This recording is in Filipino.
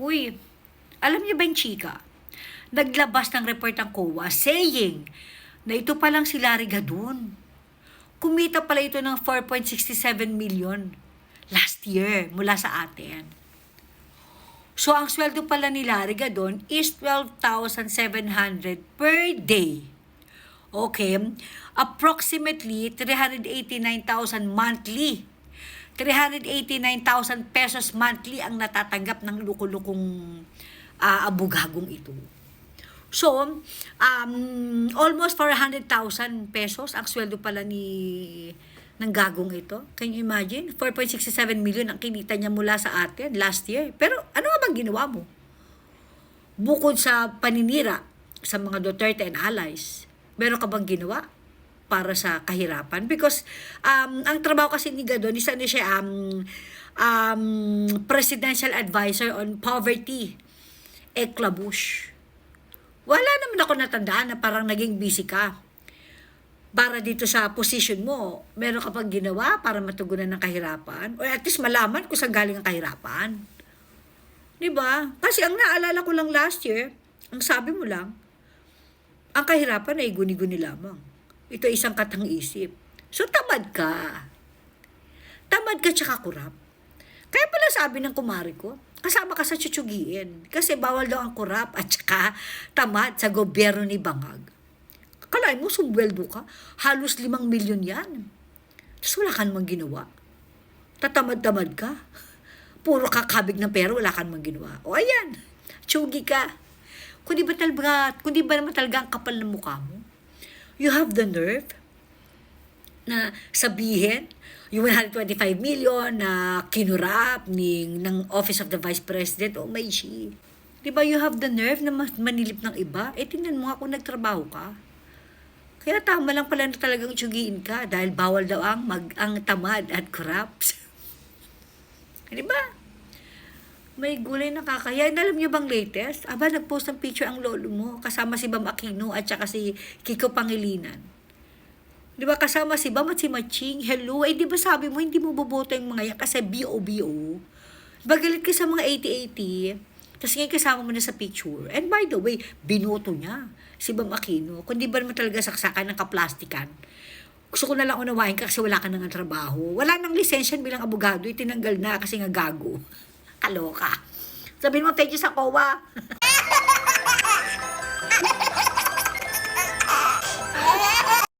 Uy, alam niyo ba yung chika? Naglabas ng report ang COA saying na ito pa lang si Larry Gadon. Kumita pala ito ng 4.67 million last year mula sa atin. So, ang sweldo pala ni Larry Gadon is 12,700 per day. Okay, approximately 389,000 monthly. 389,000 pesos monthly ang natatanggap ng lukulukong uh, abugagong ito. So, um, almost 400,000 pesos ang sweldo pala ni ng gagong ito. Can you imagine? 4.67 million ang kinita niya mula sa atin last year. Pero ano nga bang ginawa mo? Bukod sa paninira sa mga Duterte and allies, meron ka bang ginawa para sa kahirapan? Because um, ang trabaho kasi ni Gadon, isa na siya um, um, presidential advisor on poverty, eklabush. Wala naman ako natandaan na parang naging busy ka. Para dito sa position mo, meron ka pang ginawa para matugunan ng kahirapan? Or at least malaman kung saan galing ang kahirapan. Ba? Kasi ang naalala ko lang last year, ang sabi mo lang, ang kahirapan ay guni-guni lamang. Ito isang katang isip. So tamad ka. Tamad ka tsaka kurap. Kaya pala sabi ng kumari ko, kasama ka sa tsutsugin. Kasi bawal daw ang kurap at tsaka tamad sa gobyerno ni Bangag. Kalain mo, sumweldo ka. Halos limang milyon yan. Tapos wala ka namang ginawa. Tatamad-tamad ka. Puro kakabig ng pera, wala ka namang ginawa. O ayan, tsugi ka. Kundi ba talaga, kundi ba naman talaga ang kapal ng mukha mo? You have the nerve na sabihin yung 125 million na kinurap ni, ng Office of the Vice President, oh may she. Di ba you have the nerve na manilip ng iba? Eh, tingnan mo nga kung nagtrabaho ka. Kaya tama lang pala na talagang tsugiin ka dahil bawal daw ang, mag, ang tamad at corrupt. Di ba? May gulay na kakaya. And alam niyo bang latest? Aba, nag-post ng picture ang lolo mo kasama si Bam Aquino at saka si Kiko Pangilinan. Di ba kasama si Bam at si Maching? Hello, eh di ba sabi mo hindi mo boboto yung mga yan kasi BO-BO? Diba galit ka sa mga 80-80? Tapos ngayon kasama mo na sa picture. And by the way, binoto niya si Bam Aquino. Kung di ba naman talaga saksakan ng kaplastikan. Gusto ko na lang unawain ka kasi wala ka nang trabaho. Wala nang lisensya bilang abogado. Itinanggal na kasi nga gago. Kaloka. Sabihin mo, thank you sa COA.